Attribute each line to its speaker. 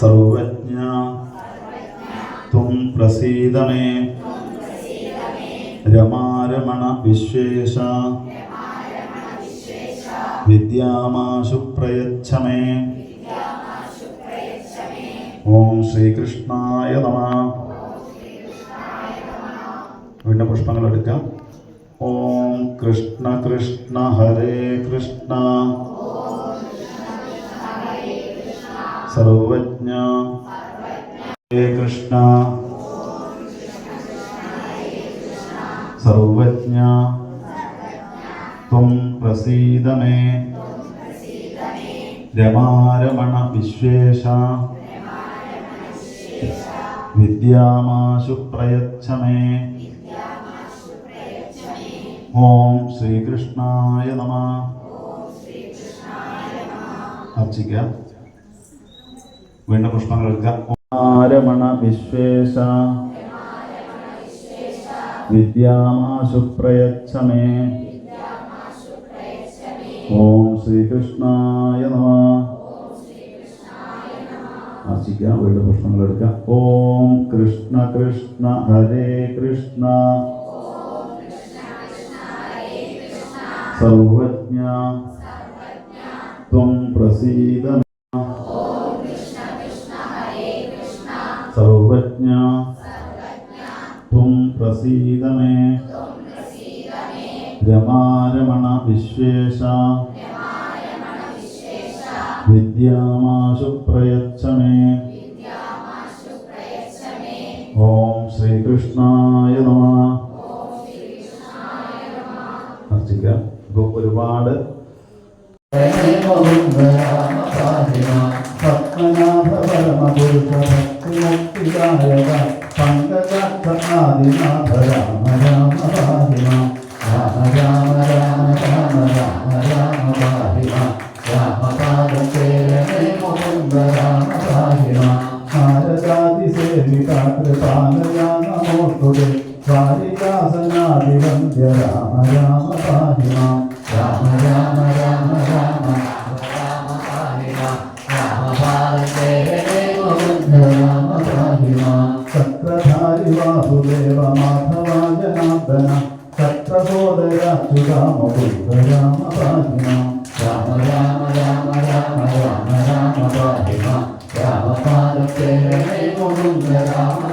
Speaker 1: സർവജ്ഞ ത്വം പ്രസീദ രമാരമണ വിശ്വേശ വിദ്യാമാശു പ്രയച്ഛ ഓം ശ്രീകൃഷ്ണായ നമ. വീണ്ടും പുഷ്പങ്ങൾ എടുക്കാം ഓം കൃഷ്ണ കൃഷ്ണ ഹരേ കൃഷ്ണ. സർവജ്ഞ. ഹേ കൃഷ്ണ. സർവജ്ഞ. ത്വം പ്രസീദ മേ രമാരമണ വിശ്വേഷ. വിദ്യാമാശു പ്രയച്ഛ മേ ഓം ശ്രീകൃഷ്ണായ നമ. അർച്ചിക്കാം വീണ്ടും പുഷ്പങ്ങൾ എടുക്കാം. ആരമണ വിശ്വേശ. വിദ്യാമാശുപ്രയച്ഛമേ ഓം ശ്രീകൃഷ്ണായ നമ. ആശിക്കാം വീണ്ടും പുഷ്പങ്ങൾ എടുക്കാം. ഓം കൃഷ്ണ കൃഷ്ണ ഹരേ കൃഷ്ണ. സർവജ്ഞ. ത്വം പ്രസീദ ത്വം പ്രസീദ മേ രമാരമണ വിശ്വേശ വിദ്യാമാശു പ്രയച്ഛ മേ ഓം ശ്രീകൃഷ്ണായ നമ. അർച്ചിക്കാം. ഇപ്പോൾ ഒരുപാട്
Speaker 2: പങ്കജാദിനാഥ രാമ രാമ പാഹിമ രാമ രാമ രാമ രാമ രാമ രാമ പാഹിമ രാമപാദസേവനേ മുകുന്ദ രാമ പാഹിമ ഭാരതാതി സേവികാകൃപാലയ നമോസ്തുതേ വാരികാസനാദിവന്ദ്യ രാമ രാമ പാഹിമ രാമ രാമ രാമ രാമ രാമ വാസുദേവ മാധവ ജനാർദ്ദന ചക്രസോദരാച്യുത മുകുന്ദ രാമ പാഹിമ രാമ രാമ രാമ രാമ രാമ രാമ പാഹിമ രാമപാദസേവനേ മുകുന്ദ രാമ പാഹിമ